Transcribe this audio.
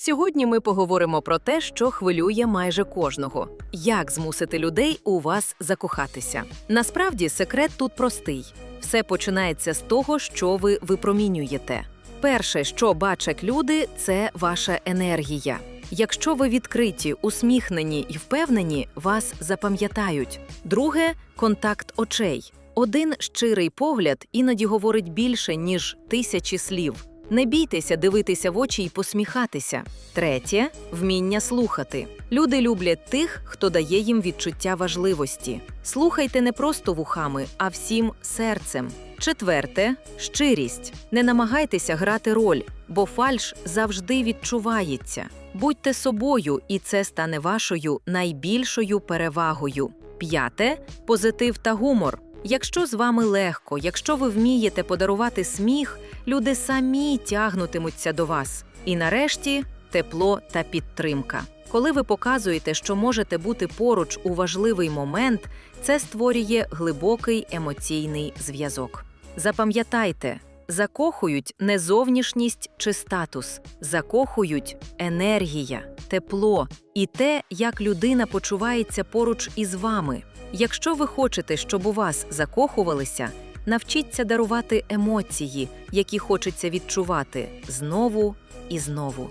Сьогодні ми поговоримо про те, що хвилює майже кожного: як змусити людей у вас закохатися. Насправді секрет тут простий: все починається з того, що ви випромінюєте. Перше, що бачать люди, це ваша енергія. Якщо ви відкриті, усміхнені і впевнені, вас запам'ятають. Друге контакт очей. Один щирий погляд іноді говорить більше, ніж тисячі слів. Не бійтеся дивитися в очі і посміхатися. Третє вміння слухати. Люди люблять тих, хто дає їм відчуття важливості. Слухайте не просто вухами, а всім серцем. Четверте щирість. Не намагайтеся грати роль, бо фальш завжди відчувається. Будьте собою, і це стане вашою найбільшою перевагою. П'яте позитив та гумор. Якщо з вами легко, якщо ви вмієте подарувати сміх, люди самі тягнутимуться до вас. І нарешті тепло та підтримка. Коли ви показуєте, що можете бути поруч у важливий момент, це створює глибокий емоційний зв'язок. Запам'ятайте, закохують не зовнішність чи статус, закохують енергія, тепло і те, як людина почувається поруч із вами. Якщо ви хочете, щоб у вас закохувалися, навчіться дарувати емоції, які хочеться відчувати знову і знову.